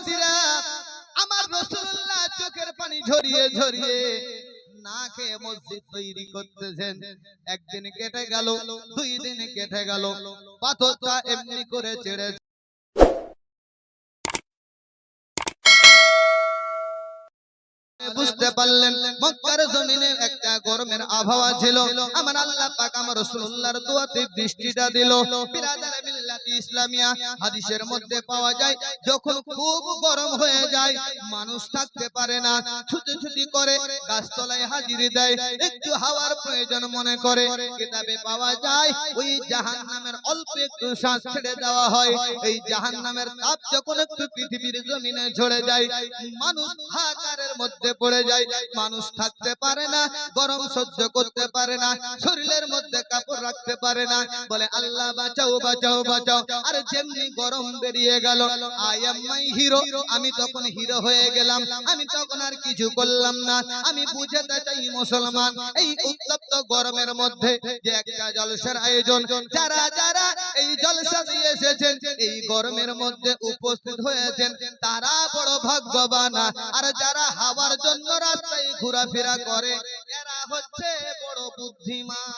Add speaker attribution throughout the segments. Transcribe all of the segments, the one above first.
Speaker 1: সাথীরা আমার রসুল্লাহ চোখের পানি ঝরিয়ে ঝরিয়ে না খেয়ে মসজিদ তৈরি করতেছেন। একদিন কেটে গেল, দুই দিন কেটে গেল, পাথরটা এমনি করে ছেড়ে বুঝতে পারলেন, মক্কার জমিনে একটা গরমের আবহাওয়া ছিল। আমার আল্লাহ পাক আমার রাসূলুল্লাহর দোয়াতে বৃষ্টিটা দিল। বিরাদার মিল্লাতি ইসলামিয়া, হাদিসের মধ্যে পাওয়া যায়, যখন খুব গরম হয়ে যায়, মানুষ থাকতে পারে না, ছুটি ছুটি করে গাছতলায় হাজির দেয়, একটু হাওয়ার প্রয়োজন মনে করে। কিতাবে পাওয়া যায়, ওই জাহান্নামের অল্প একটু শ্বাস ছেড়ে দেওয়া হয়। এই জাহান্নামের তাপ যখন একটু পৃথিবীর জমিনে ঝরে যায়, মানুষ হাহাকারের মধ্যে পড়ে যায়, মানুষ থাকতে পারে না গরম সহ্য করতে পারে না, শরীরের মধ্যে কাপড় রাখতে পারে না, বলে, আল্লাহ বাঁচাও বাঁচাও বাঁচাও। আর যেমনি গরম বেরিয়ে গেল আই এম মাই হিরো আমি তখন হিরো হয়ে গেলাম, আমি তখন আর কিছু করলাম না, আমি বুঝাতে চাই মুসলমান, এই উত্তপ্ত গরমের মধ্যে যে একটা জলসার আয়োজন, যারা যারা এই জলসা দিয়ে এসেছেন, এই গরমের মধ্যে উপস্থিত হয়েছেন, তারা বড় ভাগ্যবান। আর যারা হাওয়ার জন্য রাস্তায় ঘোরাফেরা করে। এরা হচ্ছে বড় বুদ্ধিমান।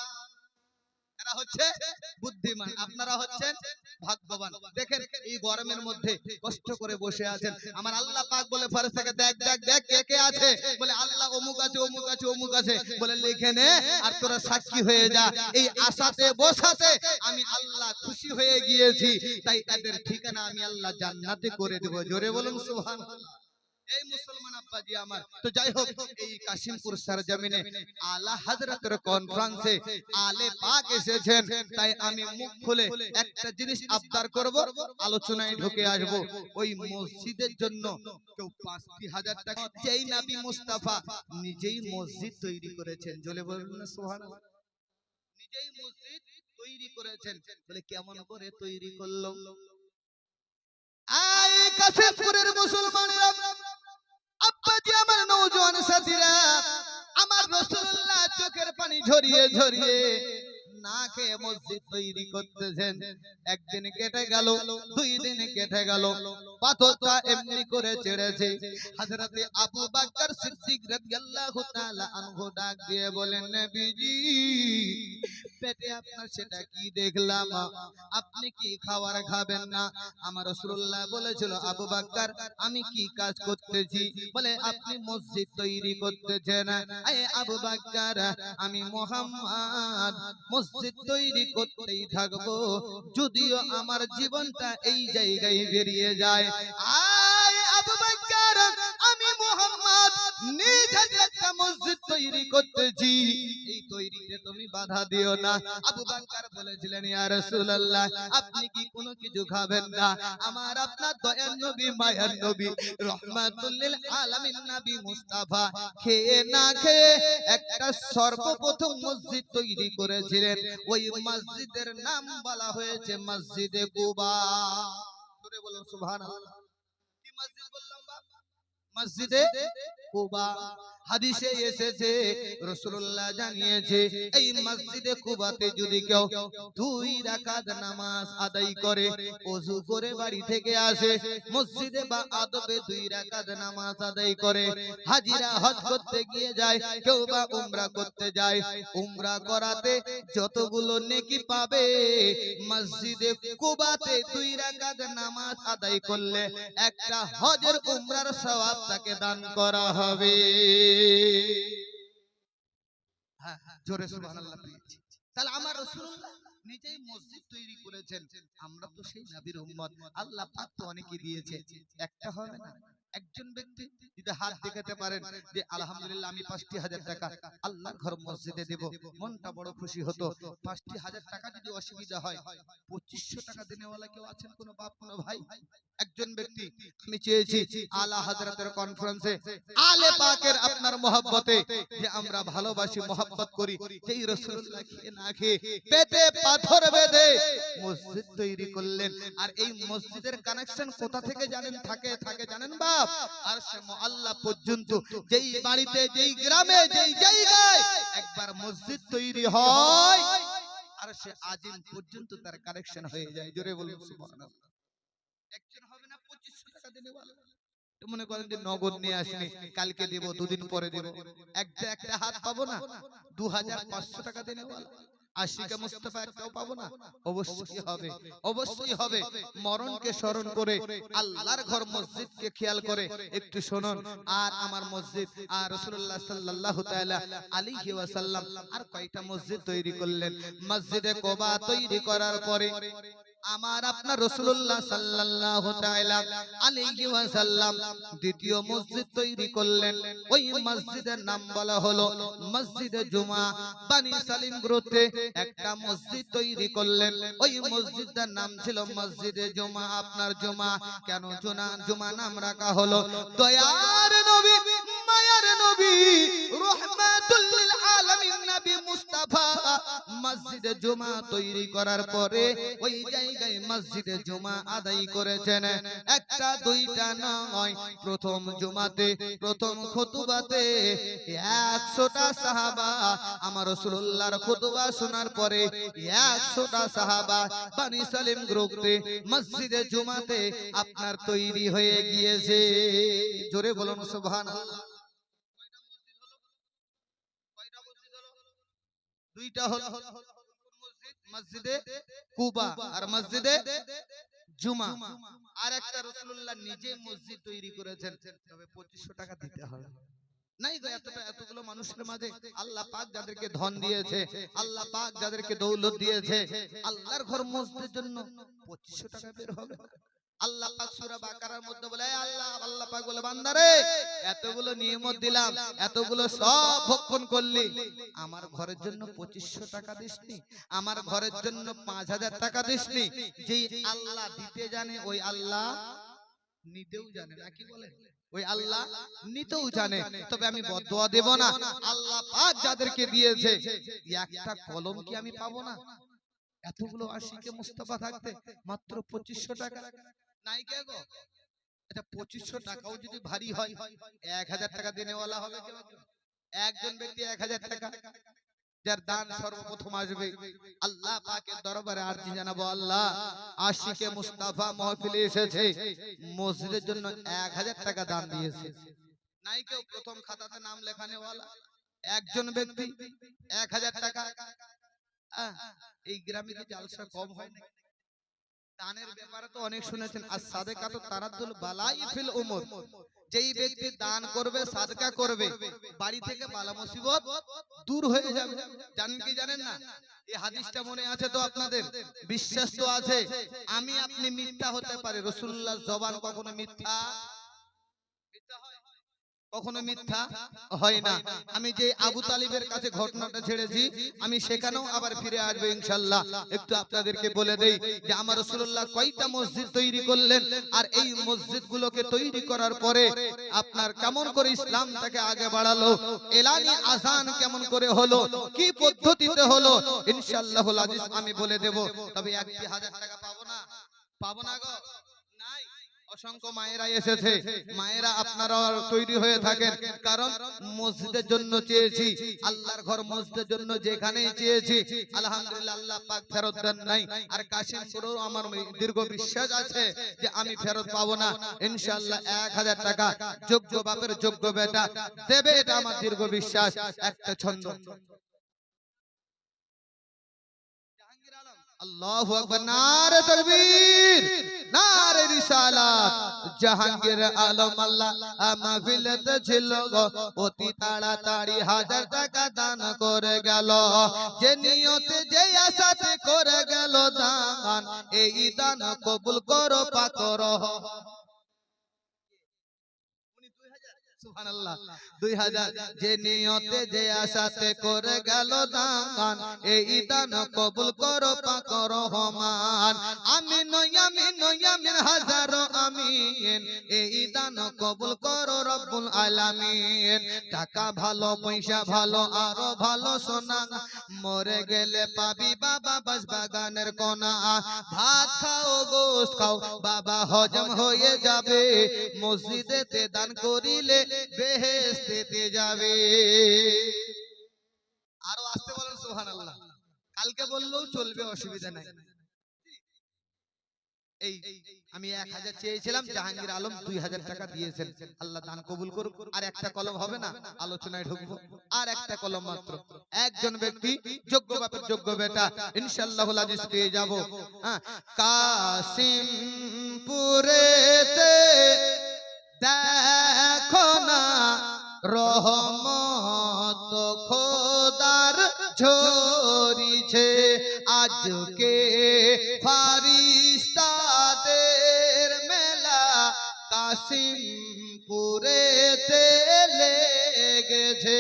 Speaker 1: আর তোরা সাক্ষী হয়ে যা। এই আশাতে, বসাতে আমি আল্লাহ খুশি হয়ে গিয়েছি। তাই এদের ঠিকানা আমি আল্লাহ জান্নাতে করে দেব। জোরে বলুন, সুবহানাল্লাহ। এই মুসলমান আব্বাজি আমার। তো যাই হোক, এই কাশিমপুর সরজমিনে আলা হযরতের কনফারেন্সে আলে পাক এসেছেন। তাই আমি মুখ খুলে একটা জিনিস আবদার করব, আলোচনায় ঢুকে আসব। ওই মসজিদের জন্য কেউ পাঁচটি হাজার টাকা যেই নবী মুস্তাফা নিজেই মসজিদ তৈরি করেছেন। জলে বলুন না, সুবহানাল্লাহ। নিজেই মসজিদ তৈরি করেছেন। বলে কেমন করে তৈরি করল? আই কাশিমপুরের মুসলমানেরা। আব্বাজি আমার নওজোয়ান সাথীরা আমার রসুল্লাহ চোখের পানি ঝরিয়ে ঝরিয়ে না খেয়ে মসজিদ তৈরি করতেছেন। একদিন কেটে গেল দুই দিন কেটে গেল। পাথরটা এমনি করে ছেড়েছে। হযরতে আবু বকর সিদ্দিক রাদিয়াল্লাহু তাআলা আনহু ডাক দিয়ে বলেন নবীজি পেটে আপনার সেটা কি দেখলাম? আপনি কি খাবার খাবেন না? আমার রাসূলুল্লাহ বলেছিল আবু বকর আমি কি কাজ করতেছি? বলে আপনি মসজিদ তৈরি করতেছেন। আবু বকর আমি মোহাম্মদ মসজিদ তৈরি করতেই থাকব। যদিও আমার জীবনটা এই জায়গায় বেরিয়ে যায়। আয় আবু বকর মোহাম্মদ একটা মসজিদ তৈরি করতেছি। এই তৈরিতে তুমি বাধা দিও না। আবু বলেছিলেন, ইয়া রাসূলুল্লাহ, আপনি কি কোনো কিছু খাবেন না? আমার আপনার দয়ার নবী নবী, রহমাতুল লিল আলামিন নবী মুস্তাফা খেয়ে না খেয়ে একটা সর্বপ্রথম মসজিদ তৈরি করেছিলেন। ওই মসজিদের নাম বলা হয়েছে মসজিদে কুবা। বলুন, সুবহানাল্লাহ। কি মসজিদ মসজিদে কুবা হাদিসে এসেছে রাসূলুল্লাহ জানিয়েছে এই মসজিদে কুবাতে যদি কেউ দুই রাকাত নামাজ আদায় করে ওযু করে বাড়ি থেকে আসে মসজিদে বা আদবে দুই রাকাত নামাজ আদায় করে হাজিরা হজ করতে গিয়ে যায় কেউ বা উমরা করতে যায় উমরা করাতে যতগুলো নেকি পাবে মসজিদে কুবাতে দুই রাকাত নামাজ আদায় করলে একটা হজের উমরার সওয়াব তাকে দান করা হবে। হ্যাঁ জোরে সুবহানাল্লাহ পেয়েছি তাহলে আমার রাসূলুল্লাহ নিজেই মসজিদ তৈরি করেছেন। আমরা তো সেই নবীর উম্মত। আল্লাহ পাক তো অনেকে দিয়েছে। একটা হবে না একজন ব্যক্তি যদি হাত দেখাতে পারেন যে আলহামদুলিল্লাহ আমি পাঁচটি হাজার টাকা আল্লাহর ঘর মসজিদে দেব মনটা বড় খুশি হতো। পাঁচটি হাজার টাকা যদি অসুবিধা হয় পঁচিশশো টাকা দিনেওয়ালা কেউ আছেন কোনো বাপ কোনো ভাই? একজন ব্যক্তি আমি চেয়েছি আলা হাজরাতের কনফারেন্সে আলে পাকের আপনার মহব্বতে যে আমরা ভালোবাসি মহব্বত করি যেই রাসূলুল্লাহ খেয়ে না খেয়ে পেটে পাথর বেঁধে মসজিদ তৈরি করলেন। আর এই মসজিদের কানেকশন কোথা থেকে জানেন? থাকে থাকে জানেন বাপ? আর সে আল্লাহ পর্যন্ত যেই বাড়িতে যেই গ্রামে যেই জায়গায় একবার মসজিদ তৈরি হয় আর সে আজিম পর্যন্ত তার কানেকশন হয়ে যায়। জোরে বলুন সুবহানাল্লাহ। একজন হবে না পঁচিশশো টাকা দিনেওয়ালা তো মনে করেন যে নগদ নিয়ে আসিনি কালকে দেব দুদিন পরে দেব। একটা একটা হাত পাবো না? দু হাজার পাঁচশো টাকা দিনেওয়ালা আশিকা মুস্তফা একটাও পাবো না? অবশ্যই হবে। অবশ্যই হবে। মরণকে স্মরণ করে আল্লাহর ঘর মসজিদকে খেয়াল করে একটু শুনুন। আর আমার মসজিদ আর ওয়াসাল্লাম কয়টা মসজিদ তৈরি করলেন? মসজিদে কোবা তৈরি করার পরে আমার আপনার রাসূলুল্লাহ সাল্লাল্লাহু তাআলা আলাইহি ওয়াসাল্লাম দ্বিতীয় মসজিদ তৈরি করলেন। ওই মসজিদের নাম বলা হলো মসজিদে জুমা। বানি সালিম গ্রুপে একটা মসজিদ তৈরি করলেন। ওই মসজিদটার নাম ছিল মসজিদে জুমা, আপনার জুমা। কেন জুনা জুমা নাম রাখা হলো? দয়ার নবী মায়ার নবী, রহমাতুল লিল আলামিন নবী মুস্তাফা, মসজিদে জুমা তৈরি করার পরে ওই জায়গায় মসজিদে জুমা আদায় করেছেন। একটা, দুইটা নয়, প্রথম জুমাতে, প্রথম সাহাবা, আমার শোনার পরে একশোটা সাহাবা সালিম গ্রুপে মসজিদে জুমাতে আপনার তৈরি হয়ে গিয়েছে। জোরে বলুন, সুবহানাল্লাহ। দুইটা হলো মসজিদ কুবা আর মসজিদে জুমা। আর একটা রাসূলুল্লাহ নিজে মসজিদ তৈরি করেছেন। তবে 2500 টাকা দিতে হবে। নাই এতগুলো মানুষের মাঝে আল্লাহ পাক যাদেরকে ধন দিয়েছে, আল্লাহ পাক যাদেরকে দৌলত দিয়েছে, আল্লাহর ঘর মসজিদের জন্য 2500 টাকা বের হবে। আল্লাহ পাক সূরা বাকারার মধ্যে বলে আল্লাহ আল্লাহ পাক বলে, বান্দারে, এতগুলো নিয়ামত দিলাম, এতগুলো সব ভক্ষণ করলি। আমার ঘরের জন্য 2500 টাকা দিসনি, আমার ঘরের জন্য 5000 টাকা দিসনি। যেই আল্লাহ দিতে জানে, ওই আল্লাহ নিতেও জানে ওই আল্লাহ নিতেও জানে। তবে আমি বদদোয়া দেব না। আল্লাহ পাক যাদেরকে দিয়েছে, একটা কলম কি আমি পাবো না? এতগুলো আশিকে মুস্তাফা থাকতে মাত্র 2500 টাকা। নাই কে গো? আচ্ছা 2500 টাকাও যদি ভারী হয় 1000 টাকা দেনেওয়ালা হবে একজন? ব্যক্তি 1000 টাকা, যার দান সর্বপ্রথম আসবে। আল্লাহ পাকের দরবারে আরজি জানাব, আল্লাহ, আশিকে মুস্তাফা মাহফিলে এসেছে, মসজিদের জন্য 1000 টাকা দান দিয়েছে। নাই কেউ প্রথম খাতাতে নাম লেখানে একজন ব্যক্তি 1000 টাকা। এই গ্রামে কি জালসা কম হয় না দানের ব্যাপারে তো অনেক শুনেছেন। আর সাদেকা তো তারাদুল বালাই ফিল উমর। যেই ব্যক্তি দান করবে সাদকা করবে। বাড়ি থেকে বালা মুসিবত দূর হয়ে যাবে। জানেন কি জানেন না? এই হাদিসটা মনে আছে তো আপনাদের? বিশ্বাস তো আছে। আমি আপনি মিথ্যা হতে পারে। রসুল্লাহ জবান কখনো মিথ্যা? কখনো মিথ্যা হয় না। আমি যে আবু তালিবের কাছে ঘটনাটা ছেড়েছি, আমি সেখানেও আবার ফিরে আসব ইনশাল্লাহ। একটু আপনাদেরকে বলে দেই যে আমার রসুল্লাহ কয়টা মসজিদ তৈরি করলেন আর এই মসজিদ গুলোকে তৈরি করার পরে আপনার কেমন করে ইসলামটাকে আগে বাড়ালো, এলানি আজান কেমন করে হলো, কি পদ্ধতিতে হলো ইনশাল্লাহ আমি বলে দেব। তবে একটি হাজার টাকা পাবো না? পাবো না গো। অসংখ্য মায়েরা এসেছে। মায়েরা আপনারা তৈরি হয়ে থাকেন। কারণ মসজিদের জন্য চেয়েছি। আল্লাহর ঘর মসজিদের জন্য যেখানেই চেয়েছি। আলহামদুলিল্লাহ আল্লাহ পাক ফেরত দেন নাই। আর কাশিমপুরেও আমার দীর্ঘ বিশ্বাস আছে যে আমি ফেরত পাবো না। ইনশাআল্লাহ এক হাজার টাকা যোগ্য বাপের যোগ্য বেটা দেবে, এটা আমার দীর্ঘ বিশ্বাস। একটা ছন্দ। আল্লাহু নারে তাকবীর, নারে রিসালাত। জাহাঙ্গীর আলম আল্লাহ মাহফিলতে ছিল অতি তাড়াতাড়ি হাজার টাকা দান করে গেল। যে নিয়তে, যে আশাতে করে গেল দান। এই দান কবুল করো পাকর সুবহানাল্লাহ। যে নিয়তে যে আশাতে করে গেল দান এই দান কবুল করো রহমান। আমিন হাজারো আমিন। এই দান কবুল করো রব্বুল আলামিন। টাকা ভালো পয়সা ভালো আরও ভালো সোনা। মরে গেলে পাবি বাবা বাস বাগানের কোনা ভাত খাও গোস খাও বাবা হজম হয়ে যাবে। মসজিদেতে দান করিলে বেহেস্তেতে যাবে। আরও আসতে বলেন, সুবহানাল্লাহ। কালকে বললেও চলবে, অসুবিধা নাই। এই, আমি এক হাজার চেয়েছিলাম, জাহাঙ্গীর আলম দুই হাজার টাকা দিয়েছেন। আল্লাহ দান কবুল করুক। আর একটা কলম হবে না, আলোচনায় ঢুকবো। আর একটা কলম মাত্র। একজন ব্যক্তি, যোগ্য বাপের যোগ্য বেটা ইনশাল্লাহ আজিজ পেয়ে যাব। হ্যাঁ কাসিমপুরেতে দেখো না রহমত খোদার ঝরিছে আজকে ফারিস্তাদের মেলা কাসিমপুরেতে লেগেছে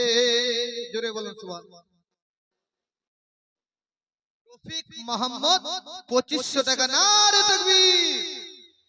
Speaker 1: জোরে বলুন রফিক মোহাম্মদ পঁচিশশো টাকা নারে তকবীর।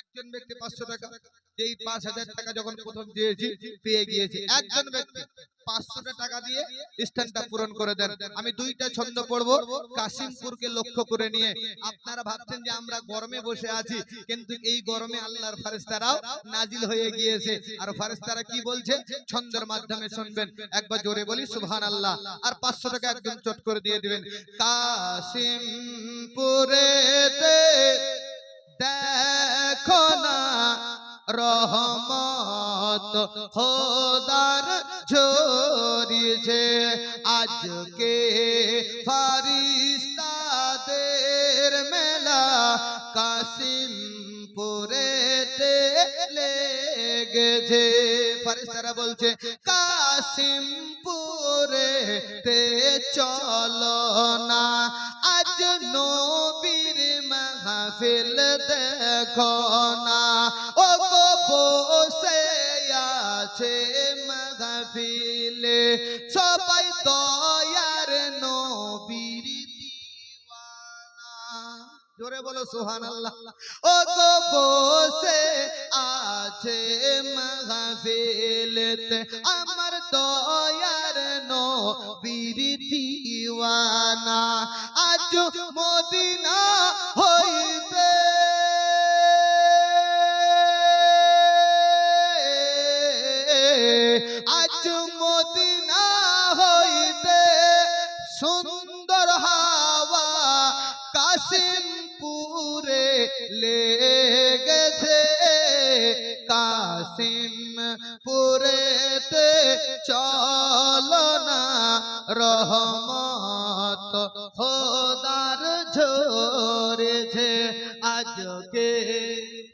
Speaker 1: একজন ব্যক্তি পাঁচশো টাকা, যেই পাঁচ হাজার টাকা যখন প্রথম দিয়েছি, পেয়ে গিয়েছি। একজন ব্যক্তি পাঁচশোটা টাকা দিয়ে স্থানটা পূরণ করে দেন। আমি দুইটা ছন্দ কাশিমপুরকে লক্ষ্য করে নিয়ে। আপনারা ভাবছেন যে আমরা গরমে বসে আছি, কিন্তু এই গরমে আল্লাহর ফারেস্তারাও নাজিল হয়ে গিয়েছে। আর ফারেস্তারা কি বলছে? ছন্দের মাধ্যমে শুনবেন। একবার জোরে বলি সুবহান আল্লাহ আর পাঁচশো টাকা একদম চট করে দিয়ে দিবেন। কাশিমপুরেতে দেখো না রহমত খোদার ঝরিছে আজকে ফারিস্তাদের মেলা কাসিমপুরেতে লেগেছে ফারিস্তারা বলছে কাসিমপুরেতে চলো না। আজ নবীর মাহফিল দেখো না। ও গো বসে আছে মাহফিলে। সবাই দয়ার নবীর জোরে বলো সুহান আল্লাহ ও গো বসে আছে মাহফিলেতে আমার দয়ার নবীর দিওয়ানা। আজ মদিনা হইতে চলো না, রহমত খোদার ঝরেছে আজকে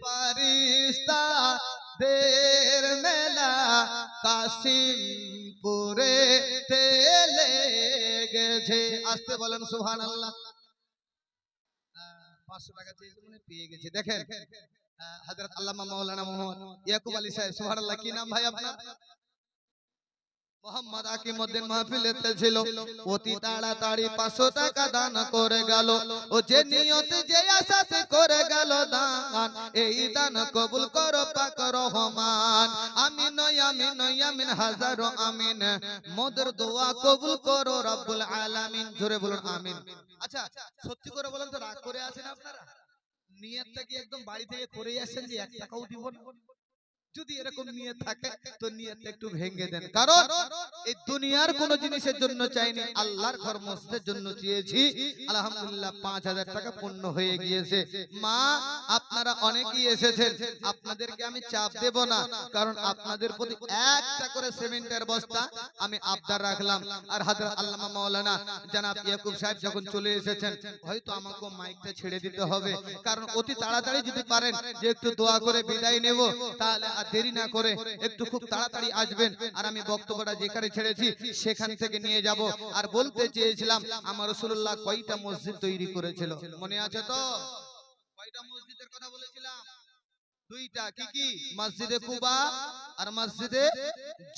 Speaker 1: পারিস্তা দের মেলা কাশিমপুরে তেলে গেছে। আসতে বলেন সুহান আল্লাহ পেয়ে গেছে। দেখেন হজরত আল্লামা মাওলানা মোহাম্মদ ইয়াকুব আলী সাহেব, সুবহানাল্লাহ, কি নাম ভাই আপনার? মোহাম্মদ আকিমউদ্দিন মাহফিলেতে ছিল অতি তাড়াতাড়ি পাঁচশো টাকা দান করে গেল। ও যে নিয়ত যে আশাতে করে গেল দান। এই দান কবুল করো পাক রহমান। আমিন আমিন আমিন হাজারো আমিন। মোদের দোয়া কবুল করো রব্বুল আলামিন। জোরে বলুন আমিন। আচ্ছা সত্যি করে বলেন তো রাগ করে আছেন আপনারা? নিয়তটা কি একদম বাড়ি থেকে করে আসেন যে এক টাকাও দিব না। যদি এরকম নিয়ত থাকে তো নিয়তটা একটু ভেঙে দেন। কারণ এই দুনিয়ার কোন জিনিসের জন্য চাইনি আল্লাহর ঘর মসজিদের জন্য চেয়েছি আলহামদুলিল্লাহ পাঁচ হাজার টাকা পূর্ণ হয়ে গিয়েছে। মা আপনারা অনেকেই এসেছেন আপনাদেরকে আমি চাপ দেব না কারণ আপনাদের প্রতি একটা করে সিমেন্টের বস্তা আমি আবদার রাখলাম। আর হাজার আল্লামা মাওলানা জানাব ইয়াকুব সাহেব যখন চলে এসেছেন হয়তো আমাকে মাইকটা ছেড়ে দিতে হবে। কারণ অতি তাড়াতাড়ি যদি পারেন যে একটু দোয়া করে বিদায় নেব তাহলে দেরি না করে একটু খুব তাড়াতাড়ি আসবেন। আর আমি বক্তব্যটা যেখানে ছেড়েছি, সেখান থেকে নিয়ে যাব। আর বলতে চেয়েছিলাম, আমার রসুল্লাহ কয়টা মসজিদ তৈরি করেছিল? মনে আছে তো? কয়টা মসজিদের কথা বলেছিলাম? দুইটা কি কি? মসজিদে কুবা আর মসজিদে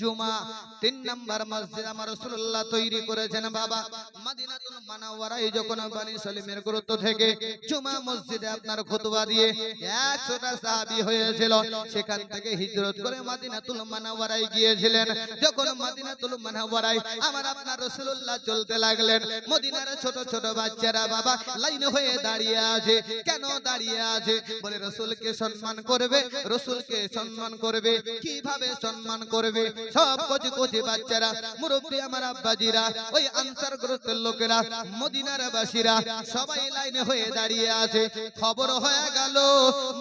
Speaker 1: জুমা। তিন নাম্বার মসজিদ আমার রাসূলুল্লাহ তৈরি করেছেন বাবা। মদিনাতুল মুনাওয়ারায় যখন বানি সালিমের গুরুত্ব থেকে জুমা মসজিদে আপনার খুতবা দিয়ে 100টা সাহাবী হয়েছিল। সেখান থেকে হিজরত করে মদিনাতুল মুনাওয়ারায় গিয়েছিলেন। যখন মদিনাতুল মুনাওয়ারায় আমার আপনার রাসূলুল্লাহ চলতে লাগলেন। মদিনার ছোট ছোট বাচ্চারা বাবা লাইন হয়ে দাঁড়িয়ে আছে। কেন দাঁড়িয়ে আছে? বলে রসুলকে সম্মান করবে, রসুলকে সম্মান করবে, কীভাবে সম্মান করবে? সব কচি কচি বাচ্চারা, মুরব্বী আমার আব্বাজিরা, ওই আনসার গ্রস্তের লোকেরা, মদিনার বাসীরা, সবাই লাইনে হয়ে দাঁড়িয়ে আছে। খবর হয়ে গেল,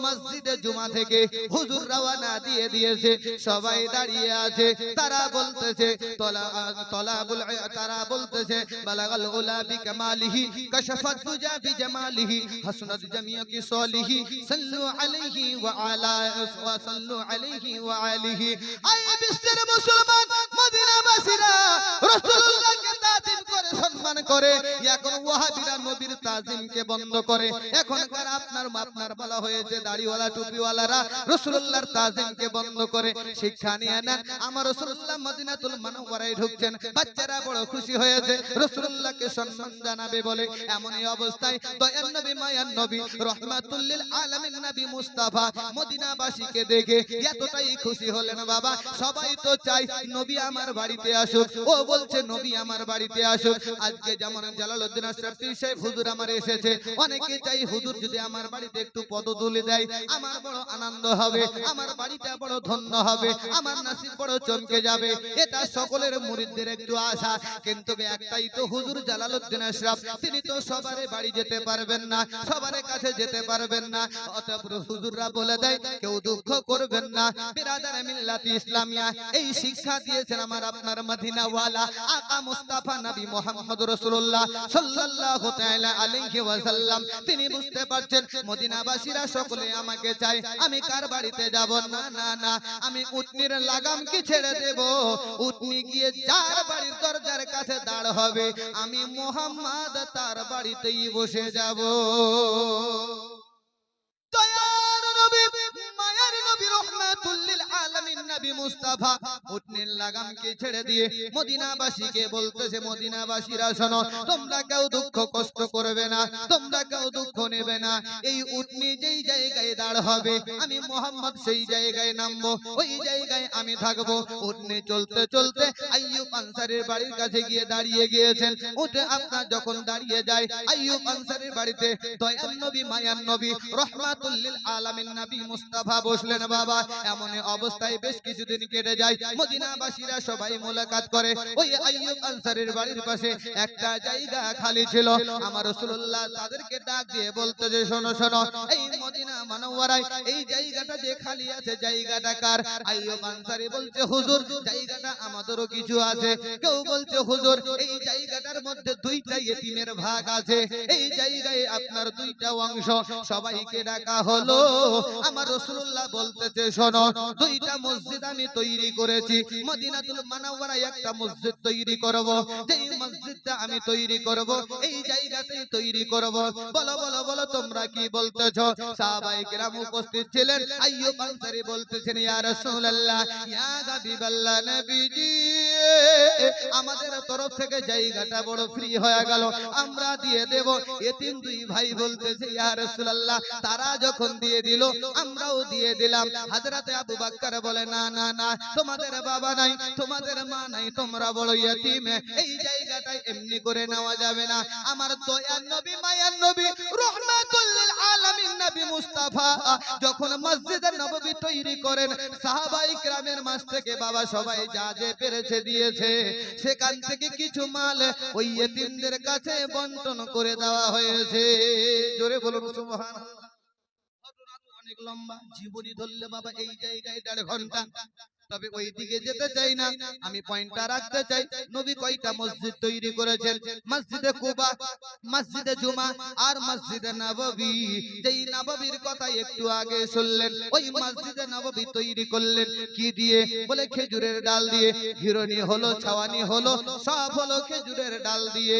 Speaker 1: মসজিদে জুমা থেকে হুজুর রওয়ানা দিয়ে দিয়েছে। সবাই দাঁড়িয়ে আছে, তারা বলতেছে, তলা তলাবুল তারা বলতেছে, বালাগাল উলা বিকামালিহি কাশাফাত দুজা বিজামালিহি হাসনাত জামিয়া কি সলিহি, সাল্লু আলাইহি ওয়া মুসলমান মদিনাবাসীরা করে সম্মান করে, এখন ওয়াহাবিরা নবীর তাজিমকে বন্ধ করে। এখনকার আপনার আপনার বলা হয়েছে, দাড়িওয়ালা, টুপিওয়ালারা রাসূলুল্লাহর তাজিমকে বন্ধ করে। শিক্ষা নিয়ে নেন। আমার রাসূলুল্লাহ মদিনাতুল মুনাওয়ারায় ঢুকছেন। বাচ্চারা বড় খুশি হয়েছে। রাসূলুল্লাহকে সম্মান জানাবে বলে এমনই অবস্থায় দয়ার নবী, মায়ার নবী, রহমাতুল লিল আলামিন নবী মুস্তাফা মদিনাবাসীকে দেখে এতটাই খুশি হলেন, বাবা, সবাই তো চাই নবী আমার বাড়িতে আসুক। ও বলছে, নবী আমার বাড়িতে আসুক। আজকে যেমন জালালউদ্দিন আশরাফ পীর সাহেব হুজুর আমার এসেছে। অনেকে চাই হুজুর যদি আমার বাড়িতে একটু পদ তুলে দেয় আমার বড় আনন্দ হবে আমার বাড়িটা বড় ধন্য হবে আমার নাসিব বড় চমকে যাবে এটা সকলের মুরিদদের একটু আশা। কিন্তু একটাই তো হুজুর জালালউদ্দিন আশরাফ তিনি তো সবারে বাড়ি যেতে পারবেন না সবার কাছে যেতে পারবেন না। অতঃপর হুজুররা বলে দেয় কেউ দুঃখ করবেন না বিরাদার মিল্লাত ইসলামিয়া এই শিক্ষা দিয়েছেন আমার আপনার মদিনাওয়ালা আকা মুস্তাফা নবী মুহাম্মদ ওয়াসাল্লাম। তিনি বুঝতে পারছেন, মদিনাবাসীরা সকলে আমাকে চায়, আমি কার বাড়িতে যাব? না না না, আমি উটনির লাগাম কি ছেড়ে দেব? উটনি গিয়ে যার বাড়ির দরজার কাছে দাঁড় হবে, আমি মোহাম্মদ তার বাড়িতেই বসে যাব। নবী মুস্তাফা লাগামকে ছেড়ে দিয়ে মদিনাবাসীকে বলতেছে, মদিনাবাসীরা শোনো, তোমরা কেউ দুঃখ কষ্ট করবে না, তোমরা কেউ দুঃখ নেবে না। এই উটনি যেই জায়গায় দাঁড় হবে, আমি মোহাম্মদ সেই জায়গায় নামবো, ওই জায়গায় আমি থাকব। উটনি চলতে চলতে আইয়ুব আনসারের বাড়ির কাছে গিয়ে দাঁড়িয়ে গিয়েছেন। উঠে আপনার যখন দাঁড়িয়ে যায়, আইয়ুব আনসারের বাড়িতে দয়াল নবী, মায়ান নবী, রহমাতুল লিল আলামিন নবী মুস্তাফা বসলেন, বাবা এমন অবস্থায় বেশ কিছুদিন কেটে যায়। মদিনাবাসীরা সবাই মোলাকাত করে। ওই আইয়ুব আনসারের বাড়ির পাশে একটা জায়গা খালি ছিল। আমার রাসূলুল্লাহ তাদেরকে ডাক দিয়ে বলতে যে, শোনো শোনো, এই মদিনা মানওয়ারায় এই জায়গাটা যে খালি আছে, জায়গাটা কার? আইয়ুব আনসারী বলছে, হুজুর, জায়গাটা আমাদেরও কিছু আছে। কেউ বলছে, হুজুর, এই জায়গাটার মধ্যে দুইটা ইতিমের ভাগ আছে। এই জায়গায় আপনার দুইটা অংশ। সবাইকে ডাকা হলো। আমার রাসূলুল্লাহ বলতেছে, শোনো, দুইটা মসজিদ আমি তৈরি করেছি। মদিনাতুল মুনাওয়ারায় একটা মসজিদ তৈরি করব। যেই মসজিদটা আমি তৈরি করব, এই জায়গাতেই তৈরি করব। বলো বলো বলো, তোমরা কি বলতেছো? সাহাবায়ে কেরাম উপস্থিত ছিলেন। আইয়ুব আনসারী বলতেছেন, ইয়া রাসূলুল্লাহ, ইয়া হাবিবাল্লাহ নবীজি, আমাদের তরফ থেকে জায়গাটা বড় ফ্রি হয়ে গেল। আমরা দিয়ে দেব। এতিম দুই ভাই বলতেছে, ইয়া রাসূলুল্লাহ, তারা যখন দিয়ে দিল, আমরাও দিয়ে দিলাম। হযরতে আবু বকর বলে, না না না না তোমাদের বাবা নাই, তোমাদের মা নাই, তোমরা বড় ইয়ে এই জায়গাটাই এমনি করে নেওয়া যাবে না। আমার দয়ার নবী, মায়ার নবী নবী মুস্তাফা, যখন মসজিদের তৈরি করেন সাহাবাই মাস থেকে বাবা সবাই যা যে পেরেছে দিয়েছে, সেখান থেকে কিছু মাল ওই কাছে বন্টন করে দেওয়া হয়েছে। জোরে বলুন লম্বা জীবনী ধরলে বাবা এই জায়গায় দেড় ঘণ্টা। তবে ওই দিকে যেতে চাই না। আমি পয়েন্টটা রাখতে চাই। নবী কয়টা মসজিদ তৈরি করেছেন? মসজিদে কুবা, মসজিদে জুমা আর মসজিদে নববী। যেই নববীর কথা একটু আগে শুনলেন, ওই মসজিদে নববী তৈরি করলেন। কি দিয়ে? বলে খেজুরের ডাল দিয়ে। ঘিরনি হলো, ছাওয়ানি হলো, সব হলো খেজুরের ডাল দিয়ে।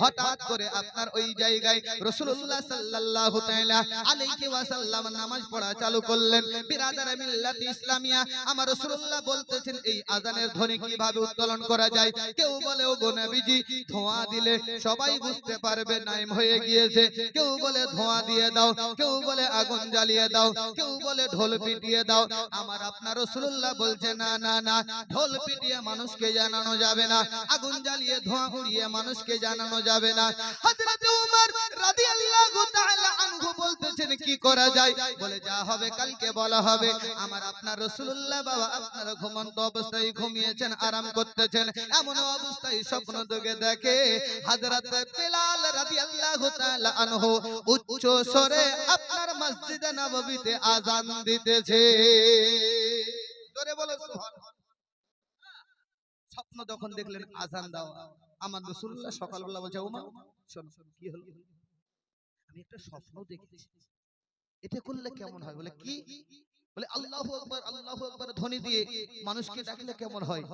Speaker 1: হঠাৎ করে আপনার ওই জায়গায় রাসূলুল্লাহ সাল্লাল্লাহু তাআলা আলাইহি ওয়াসাল্লাম নামাজ পড়া চালু করলেন। বিরাদার মিল্লাত ইসলামিয়া। আমার রাসূলুল্লাহ বলতেছেন, এই আজানের ধ্বনি কীভাবে উত্তোলন করা যায়? কেউ বলে ও নবীজি, ধোঁয়া দিলে সবাই বুঝতে পারবে, নাইম হয়ে গিয়েছে। কেউ বলে, ধোঁয়া দিয়ে দাও। কেউ বলে, আগুন জ্বালিয়ে দাও। কেউ বলে, ঢোল পিটিয়ে দাও। আমার আপনার রাসূলুল্লাহ বলছে, না না না, ঢোল পিটিয়ে মানুষকে জানানো যাবে না, আগুন জ্বালিয়ে ধোঁয়া উড়িয়ে মানুষকে জানানো যাবে না। হযরত উমর রাদিয়াল্লাহু তাআলা আনহু বলতেছেন, কি করা যায়? বলে, যা হবে কালকে বলা হবে। আমার আপনার রাসূলুল্লাহ বাবা ঘুমন্ত অবস্থায় ঘুমিয়েছেন, আরাম করতেছেন এমন অবস্থায় স্বপ্ন তোকে দেখে উচ্চ স্বরে আপনার মসজিদে আজান দিতেছে। জোরে বলো স্বপ্ন যখন দেখলেন আজান দাও আমার রাসূলুল্লাহ সকালবেলা বলছে, ওমা, শোনো, কি হলো? আমি একটা স্বপ্ন দেখেছি। এটা করলে কেমন হয় বলে, কি? বলে আল্লাহু আকবার আল্লাহু আকবার ধ্বনি দিয়ে মানুষকে ডাকলে কেমন হয়?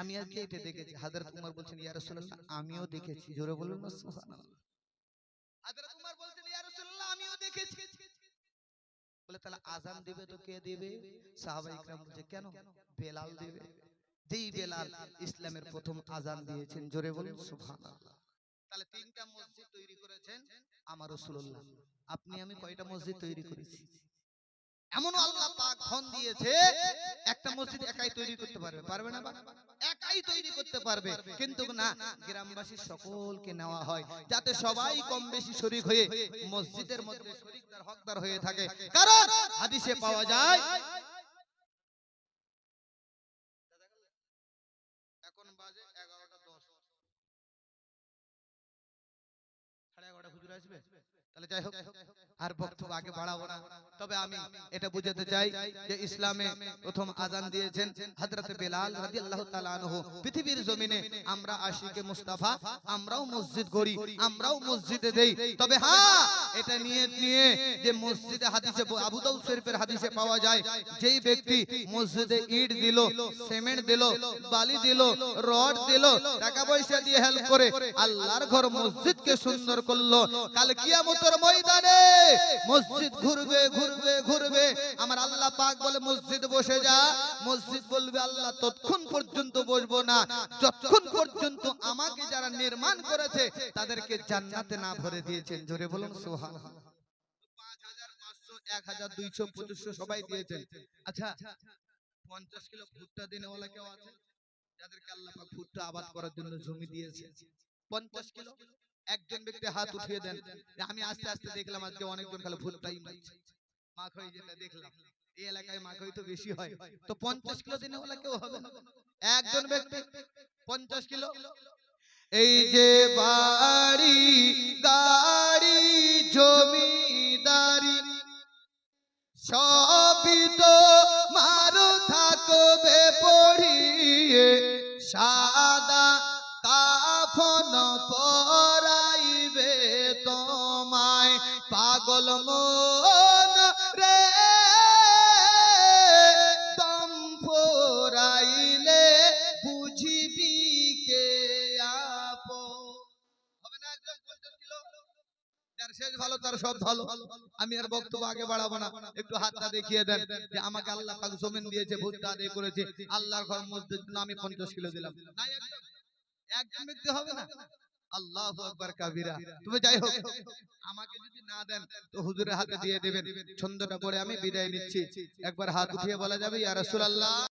Speaker 1: আমি আজকে এটা দেখেছি? হযরত উমর বলছেন ইয়া রাসূলুল্লাহ আমিও দেখেছি। জোরে বলুন না সুবহানাল্লাহ। হযরত উমর বলছেন ইয়া রাসূলুল্লাহ আমিও দেখেছি। বলে তাহলে আজান দিবে তো কে দিবে সাহাবা ইকরাম বলছে কেন? বেলাল দিবে। যেই বেলাল ইসলামের প্রথম আজান দিয়েছেন জোরে বলুন সুবহানাল্লাহ। তাহলে তিনটা মসজিদ তৈরি করেছেন আমার রাসূলুল্লাহ। আপনি আমি কয়টা মসজিদ তৈরি করেছি এমন আল্লাহ পাক ধন দিয়েছে, একটা মসজিদ একাই তৈরি করতে পারবে পারবে না একাই তৈরি করতে পারবে। কিন্তু না, গ্রামবাসী সকলকে নেওয়া হয়, যাতে সবাই কম বেশি শরিক হয়ে মসজিদের মধ্যে শরিকদার, হকদার হয়ে থাকে। কারণ হাদিসে পাওয়া যায় সাড়ে এগারোটা হুজুর আসবে? তাহলে যাই হোক আর বক্তব্য আগে বাড়াবো না। তবে আমি এটা বুঝাতে চাই যে ইসলামে প্রথম আজান দিয়েছেন হযরত বেলাল রাদিয়াল্লাহু তাআলা আনহু। পৃথিবীর জমিনে আমরা আশিকে মুস্তাফা আমরাও মসজিদ গড়ি আমরাও মসজিদে দেই। তবে হ্যাঁ এটা নিয়ে নিয়ে যে মসজিদে হাদিসে আবু দাউদ শরীফের হাদিসে পাওয়া যায় যেই ব্যক্তি মসজিদে ইট দিল সিমেন্ট দিল বালি দিল রড দিল টাকা পয়সা দিয়ে হেল্প করে আল্লাহর ঘর মসজিদকে সুন্দর করল কাল কিয়ামতের ময়দানে মসজিদ ঘুরবে ঘুরবে ঘুরবে। আমার আল্লাহ পাক বলে, মসজিদ বসে যা। মসজিদ বলবে, আল্লাহ ততক্ষণ পর্যন্ত বসবো না। যতক্ষণ পর্যন্ত আমাকে যারা নির্মাণ করেছে, তাদেরকে জান্নাতে না ভরে দিয়েছেন। জোরে বলুন, সুবহানাল্লাহ। আচ্ছা আবাদ করার জন্য জমি দিয়েছে। পঞ্চাশ কিলো? একজন ব্যক্তি হাত উঠিয়ে দেন। আমি আস্তে আস্তে দেখলাম আজকে অনেকজন খালি ভুট্টাই মারছে মাখই যেটা দেখলাম। এই এলাকায় মাখই তো বেশি হয়। তো পঞ্চাশ কিলো দিনে ওলা কেউ হবে একজন ব্যক্তি পঞ্চাশ কিলো। এই যে বাড়ি, গাড়ি, জমিদারি, সবই তো মারু থাকবে পড়িয়ে। সাদা কাফন পরাইবে পাগল মন রে। দম পরাইলে বুঝিবি কে আপো হবে না একজন 50 কিলো? যার শেষ ভালো, তার সব ভালো। আমি আর বক্তব্য আগে বাড়াবো না। একটু হাতটা দেখিয়ে দেন আমাকে আল্লাহ জমিন দিয়েছে, ভুট্টা করেছে। আল্লাহর ঘর আমি 50 কিলো দিলাম। একজন? ব্যক্তি হবে না। আল্লাহু আকবার কাবীরা। তুমি যাই হোক আমাকে যদি না দেন তো হুজুরের হাতে দিয়ে দেবেন। ছন্দটা পড়ে আমি বিদায় নিচ্ছি। একবার হাত উঠিয়ে বলা যাবে ইয়া রাসূলুল্লাহ।